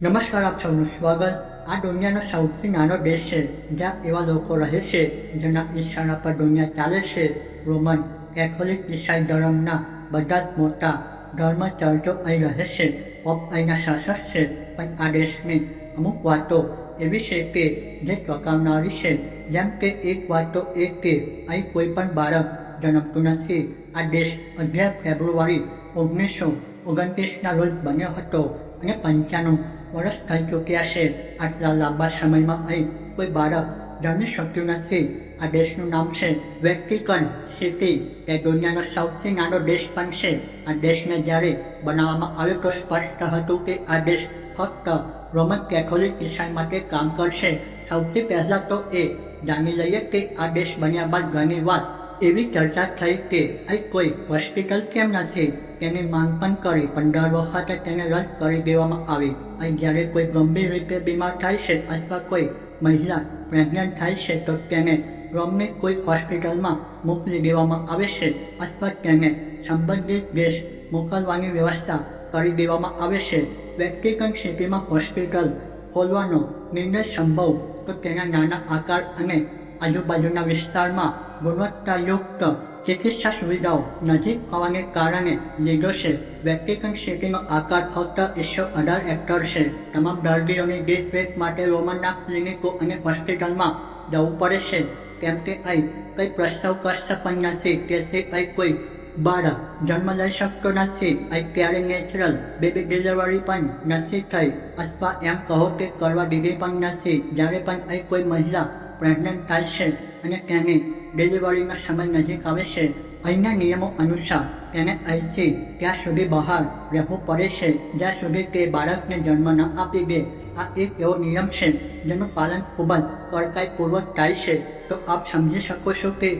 નમસ્કાર આપ સૌનું સ્વાગત આ દુનિયાનો સૌથી નાનો દેશ છે જ્યાં એવા લોકો રહે છે જેના ઈશારા પર દુનિયા ચાલે છે રોમન કેથોલિક ઈસાઈ ધર્મના બધા જ મોટા ધર્મ ચર્ચો અહીં રહે છે પોપ અહીંના શાસક છે પણ આ દેશની અમુક વાતો એવી છે કે જે ચોંકાવનારી છે જેમ કે એક વાત તો એ કે અહીં કોઈ પણ બાળક જન્મતું નથી આ દેશ અગિયાર ફેબ્રુઆરી ઓગણીસો ઓગણત્રીસના રોજ બન્યો હતો અને પંચાણું વર્ષ થઈ ચૂક્યા છે આટલા લાંબા સમયમાં અહીં કોઈ બાળક જન્મી શક્યું નથી આ દેશનું નામ છે વેટિકન સિટી તે દુનિયાનો સૌથી નાનો દેશ પણ છે આ દેશને જ્યારે બનાવવામાં આવ્યો તો સ્પષ્ટ હતું કે આ દેશ ફક્ત રોમન કેથોલિક ઈસાઈ માટે કામ કરશે સૌથી પહેલા તો એ જાણી લઈએ કે આ દેશ બન્યા બાદ ઘણી વાર એવી ચર્ચા થઈ કે અહીં કોઈ હોસ્પિટલ કેમ નથી તેની માંગ પણ કરી પંદર દર વખતે તેને રદ કરી દેવામાં આવી. અને જ્યારે કોઈ ગંભીર રીતે બીમાર થાય છે અથવા કોઈ મહિલા પ્રેગ્નન્ટ થાય છે, તો તેને રોમની કોઈ હોસ્પિટલમાં મોકલી દેવામાં આવે છે અથવા તેને સંબંધિત દેશ મોકલવાની વ્યવસ્થા કરી દેવામાં આવે છે. વેટિકન સિટીમાં હોસ્પિટલ ખોલવાનો નિર્ણય સંભવ, તો તેના નાના આકાર અને આજુબાજુના વિસ્તારમાં ગુણવત્તાયુક્ત ચિકિત્સા સુવિધાઓ નજીક હોવાને કારણે લીધો છે. વેટિકન સિટીનો આકાર ફક્ત એકસો અઢાર હેક્ટર છે. તમામ દર્દીઓની દેખરેખ માટે રોમનના ક્લિનિકો અને હોસ્પિટલમાં જવું પડે છે. કેમ કે અહીં કંઈ પ્રસ્તાવ કષ્ટ પણ નથી. તેથી અહીં કોઈ બાળક જન્મ લઈ શકતો નથી. અહીં ક્યારે નેચરલ બેબી ડિલિવરી પણ નથી થઈ. અથવા એમ કહો કે કરવા દીધી પણ નથી. જ્યારે પણ અહીં કોઈ મહિલા પ્રેગ્નન્ટ થાય છે અને તેને ડિલિવરીનો સમય નજીક આવે છે. અહીંના નિયમો અનુસાર તેને અહીંથી ત્યાં સુધી બહાર રહેવું પડે છે. જ્યાં સુધી તે બાળકને જન્મ ન આપી દે. આ એક એવો નિયમ છે, જેનું પાલન ખૂબ જ કડકાઈપૂર્વક થાય છે. તો આપ સમજી શકો છો કે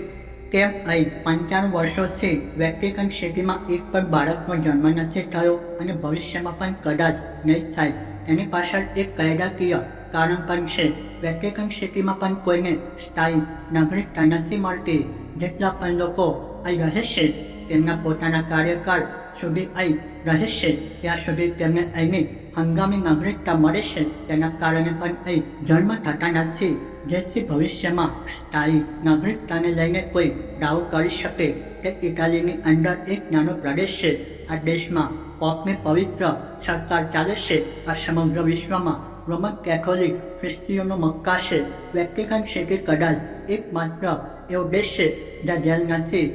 કેમ અહીં પંચાણું વર્ષોથી વેટિકન સિટીમાં એક પણ બાળકનો જન્મ નથી થયો અને ભવિષ્યમાં પણ કદાચ નહીં થાય. એની પાછળ એક કાયદાકીય કારણ પણ છે. વેટિકન સિટીમાં પણ કોઈને સ્થાયી નાગરિકતા નથી મળતી. જેટલા પણ લોકો અહીં રહે છે, તેમના પોતાના કાર્યકાળ સુધી અહીં રહે છે. ત્યાં સુધી તેમને અહીંની હંગામી નાગરિકતા મળે છે. તેના કારણે પણ અહીં જન્મ થતા નથી. જેથી ભવિષ્યમાં સ્થાયી નાગરિકતાને લઈને કોઈ દાવો કરી શકે કે ઇટાલીની અંદર એક નાનો પ્રદેશ છે. આ દેશમાં પોપની પવિત્ર સરકાર ચાલે છે. આ સમગ્ર વિશ્વમાં રોમન કેથોલિક ખ્રિસ્તીઓનો મક્કા છે. વેટિકન સિટી કદાચ એકમાત્ર એવો દેશ છે જ્યાં જેલ નથી.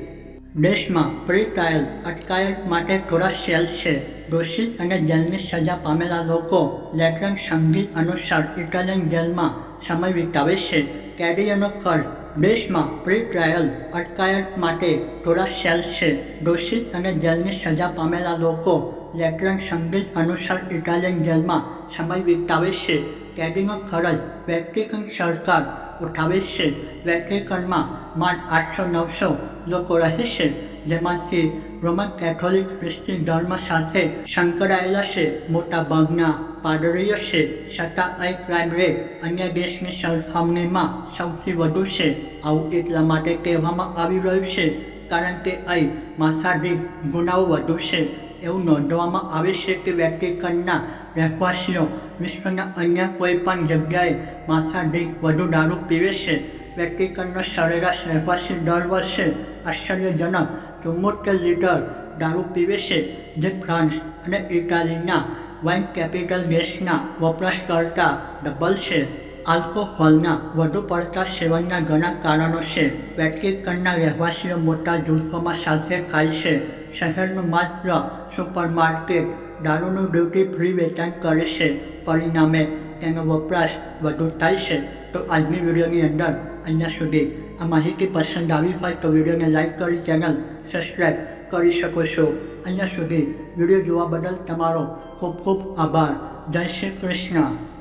દેશમાં પ્રી ટ્રાયલ અટકાયત માટે થોડા સેલ છે. દોષિત અને જેલની સજા પામેલા લોકો લેટરન સંગીત અનુસાર ઇટાલિયન જેલમાં સમય વિતાવે છે. કેડિયનો ખર્ચ દેશમાં પ્રી ટ્રાયલ અટકાયત માટે થોડા સેલ છે. દોષિત અને જેલની સજા પામેલા લોકો લેટરન સંગીત અનુસાર ઇટાલિયન જેલમાં સમય વિતાવે છે. કેદીનો ખર્ચ વેટિકન સરકાર ઉઠાવે છે. વેટિકનમાં માત્ર આઠસો નવસો લોકો રહે છે, જેમાંથી રોમન કેથોલિક ખ્રિસ્તી ધર્મ સાથે સંકળાયેલા છે. મોટા ભાગના પાદરીઓ છે. છતાં અહીં ક્રાઇમ રેટ અન્ય દેશની સરખામણીમાં સૌથી વધુ છે. આવું એટલા માટે કહેવામાં આવી રહ્યું છે, કારણ કે અહીં માથાદીઠ ગુનાઓ વધુ છે. એવું નોંધવામાં આવે છે કે વેટિકનના રહેવાસીઓ વિશ્વના અન્ય કોઈ પણ જગ્યાએ માથાદીઠ વધુ દારૂ પીવે છે. વેટિકનનો સરેરાશ રહેવાસી દર વર્ષે આશ્ચર્યજનક ચુમ્મોતેર લીટર દારૂ પીવે છે, જે ફ્રાન્સ અને ઇટાલીના વાઇન કેપિટલ દેશના વપરાશ કરતાં ડબલ છે. આલ્કોહોલના વધુ પડતા સેવનના ઘણા કારણો છે. વેટિકનના રહેવાસીઓ મોટા જૂથોમાં સાથે ખાય છે. શહેરનું માત્ર સુપરમાર્કેટ દારૂનું ડ્યુટી ફ્રી વેચાણ કરે છે. પરિણામે તેનો વપરાશ વધુ થાય છે. તો આજની વિડીયોની અંદર અહીંયા સુધી. આ માહિતી પસંદ આવી હોય તો વિડીયોને લાઈક કરી ચેનલ સબસ્ક્રાઈબ કરી શકો છો. અહીંયા સુધી વીડિયો જોવા બદલ તમારો ખૂબ ખૂબ આભાર. જય શ્રી કૃષ્ણ.